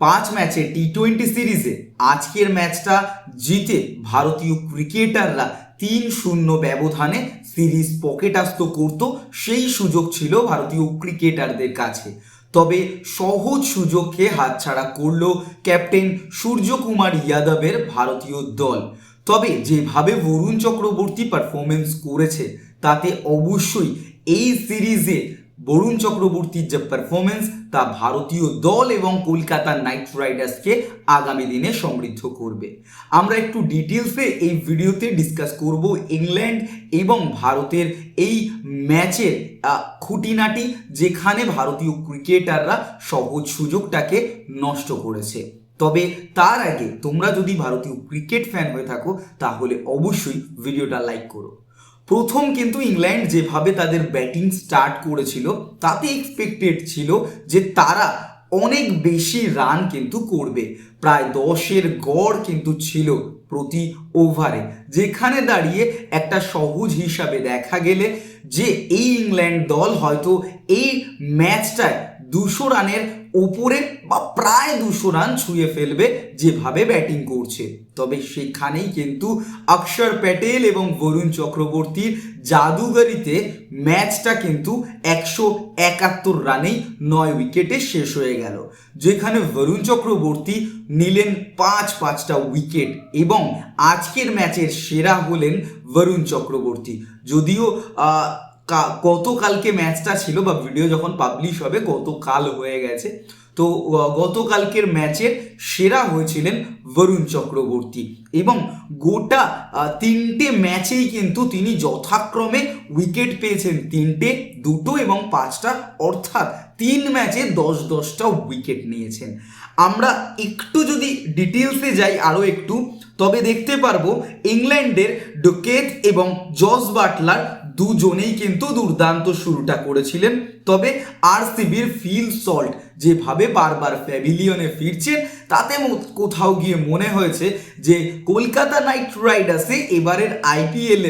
পাঁচ ম্যাচে T twenty সিরিজে আজকের ম্যাচটা জিতে ভারতীয় ক্রিকেটাররা তিন শূন্য ব্যবধানে সিরিজ পকেটাস্ত করত, সেই সুযোগ ছিল ভারতীয় ক্রিকেটারদের কাছে। তবে সহজ সুযোগকে হাতছাড়া করল ক্যাপ্টেন সূর্যকুমার ইয়াদবের ভারতীয় দল। তবে যেভাবে বরুণ চক্রবর্তী পারফরমেন্স করেছে, তাতে অবশ্যই এই সিরিজে বরুণ চক্রবর্তীর যে পারফরমেন্স তা ভারতীয় দল এবং কলকাতা নাইট রাইডার্সকে আগামী দিনে সমৃদ্ধ করবে। আমরা একটু ডিটেলসে এই ভিডিওতে ডিসকাস করব ইংল্যান্ড এবং ভারতের এই ম্যাচের খুঁটিনাটি যেখানে ভারতীয় ক্রিকেটাররা সহজ সুযোগটাকে নষ্ট করেছে। তবে তার আগে তোমরা যদি ভারতীয় ক্রিকেট ফ্যান হয়ে থাকো, তাহলে অবশ্যই ভিডিওটা লাইক করো। প্রথম কিন্তু ইংল্যান্ড যেভাবে তাদের ব্যাটিং স্টার্ট করেছিল, তাতে এক্সপেক্টেড ছিল যে তারা অনেক বেশি রান কিন্তু করবে। প্রায় দশের গড় কিন্তু ছিল প্রতি ওভারে যেখানে দাঁড়িয়ে একটা সহজ হিসাবে দেখা গেলে যে এই ইংল্যান্ড দল হয়তো এই ম্যাচটায় দুশো রানের ওপরে বা প্রায় দুশো রান ছুঁয়ে ফেলবে যেভাবে ব্যাটিং করছে। তবে সেখানেই কিন্তু অক্ষর প্যাটেল এবং বরুণ চক্রবর্তীর জাদুগারিতে ম্যাচটা কিন্তু একশো একাত্তর রানেই নয় উইকেটে শেষ হয়ে গেল, যেখানে বরুণ চক্রবর্তী নিলেন পাঁচ পাঁচটা উইকেট এবং আজকের ম্যাচের সেরা হলেন বরুণ চক্রবর্তী। যদিও গতকালকে ম্যাচটা ছিল বা ভিডিও যখন পাবলিশ হবে, গতকাল হয়ে গেছে। তো গতকালকের ম্যাচের সেরা হয়েছিলেন বরুণ চক্রবর্তী এবং গোটা তিনটে ম্যাচেই কিন্তু তিনি যথাক্রমে উইকেট পেয়েছেন। তিনটে, দুটো এবং পাঁচটা, অর্থাৎ তিন ম্যাচে দশ দশটা উইকেট নিয়েছেন। আমরা একটু যদি ডিটেলসে যাই আরও একটু, তবে দেখতে পারব ইংল্যান্ডের ডোকেত এবং জস বাটলার দুজনেই কিন্তু দুর্দান্ত শুরুটা করেছিলেন। তবে আরসিবির ফিল সল্ট যেভাবে বারবার প্যাভিলিয়নে ফিরছেন, তাতে কোথাও গিয়ে মনে হয়েছে যে কলকাতা নাইট রাইডার্সে এবারের আইপিএল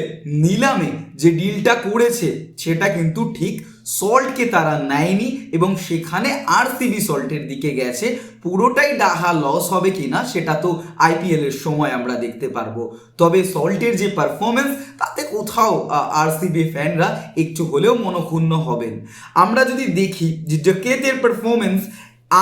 নিলামে যে ডিলটা করেছে, সেটা কিন্তু ঠিক সল্টকে তারা নেয়নি এবং সেখানে আরসিবি সল্টের দিকে গেছে। পুরোটাই ডাহা লস হবে কিনা সেটা তো আইপিএল এর সময় আমরা দেখতে পারব। তবে সল্টের যে পারফরমেন্স তাতে কোথাও আরসিবি ফ্যানরা একটু হলেও মনক্ষুণ্ণ হবেন। আমরা যদি দেখি যে জকেতের পারফরমেন্স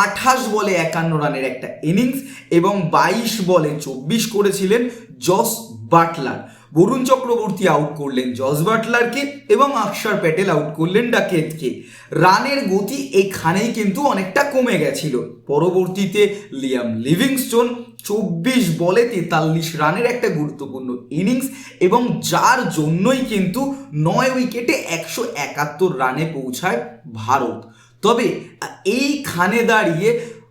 আঠাশ বলে একান্ন রানের একটা ইনিংস এবং বাইশ বলে চব্বিশ করেছিলেন Jos Buttler. Varun Chakravarthy out করলেন জস বাটলারকে এবং অক্ষর প্যাটেল আউট করলেন ডাকেতকে। রানের গতি এখানেই কিন্তু অনেকটা কমে গেছিল। পরবর্তীতে লিয়াম লিভিংস্টোন চব্বিশ বলে তেতাল্লিশ রানের একটা গুরুত্বপূর্ণ ইনিংস এবং যার জন্যই কিন্তু নয় উইকেটে একশো একাত্তর রানে পৌঁছায় ভারত। তবে এইখানে দাঁড়িয়ে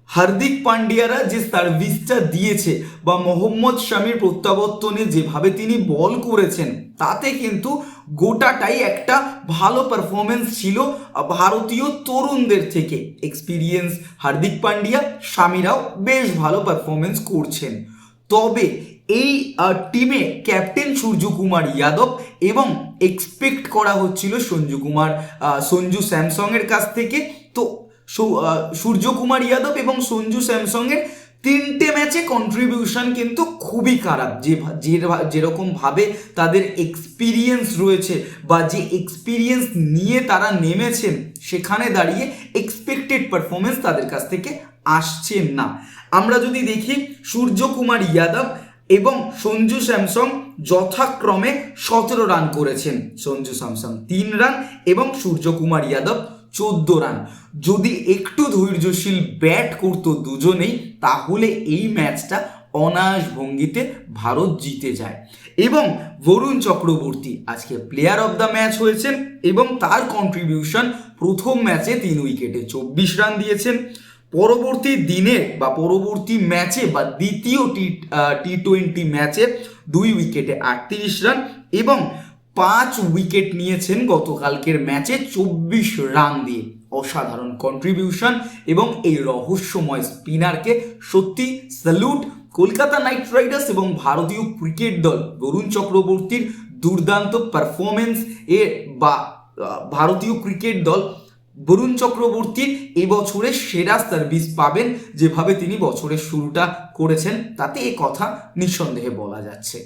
হার্দিক পান্ডিয়ারা যে সার্ভিসটা দিয়েছে বা মোহাম্মদ শামির প্রত্যাবর্তনে যেভাবে তিনি বল করেছেন, তাতে কিন্তু গোটাটাই একটা ভালো পারফরমেন্স ছিল ভারতীয় তরুণদের থেকে। এক্সপিরিয়েন্স হার্দিক পান্ডিয়া স্বামীরাও বেশ ভালো পারফরমেন্স করছেন। তবে এই টিমে ক্যাপ্টেন সূর্যকুমার যাদব এবং এক্সপেক্ট করা হচ্ছিল সঞ্জু কুমার সঞ্জু স্যামসংয়ের কাছ থেকে। তো সূর্যকুমার যাদব এবং সঞ্জু স্যামসংয়ের তিনটে ম্যাচে কন্ট্রিবিউশন কিন্তু খুবই খারাপ। যে ভা- যে ভা- যেরকম ভাবে তাদের এক্সপিরিয়েন্স রয়েছে বা যে এক্সপিরিয়েন্স নিয়ে তারা নেমেছেন, সেখানে দাঁড়িয়ে এক্সপেক্টেড পারফরমেন্স তাদের কাছ থেকে আসছে না। আমরা যদি দেখি সূর্যকুমার যাদব এবং সঞ্জু স্যামসং যথাক্রমে সতেরো রান করেছেন। সঞ্জু স্যামসং তিন রান এবং সূর্যকুমার যাদব চোদ্দ রান। যদি একটু ধৈর্যশীল ব্যাট করতো দুজনেই, তাহলে এই ম্যাচটা অনায়াস ভঙ্গিতে ভারত জিতে যায়। এবং বরুণ চক্রবর্তী আজকে প্লেয়ার অফ দ্য ম্যাচ হয়েছেন এবং তার কন্ট্রিবিউশন প্রথম ম্যাচে তিন উইকেটে চব্বিশ রান দিয়েছেন। পরবর্তী দিনে বা পরবর্তী ম্যাচে বা দ্বিতীয় টি টি টোয়েন্টি ম্যাচে দুই উইকেটে আটত্রিশ রান এবং পাঁচ উইকেট নিয়েছেন গতকালকের ম্যাচে চব্বিশ রান দিয়ে। অসাধারণ কন্ট্রিবিউশন এবং এই রহস্যময় স্পিনারকে সত্যি স্যালুট কলকাতা নাইট রাইডার্স এবং ভারতীয় ক্রিকেট দল বরুণ চক্রবর্তীর দুর্দান্ত পারফরমেন্স এ বা ভারতীয় ক্রিকেট দল বরুণ চক্রবর্তীর এবছরের সেরা সার্ভিস পাবেন যেভাবে তিনি বছরের শুরুটা করেছেন, তাতে এ কথা নিঃসন্দেহে বলা যাচ্ছে।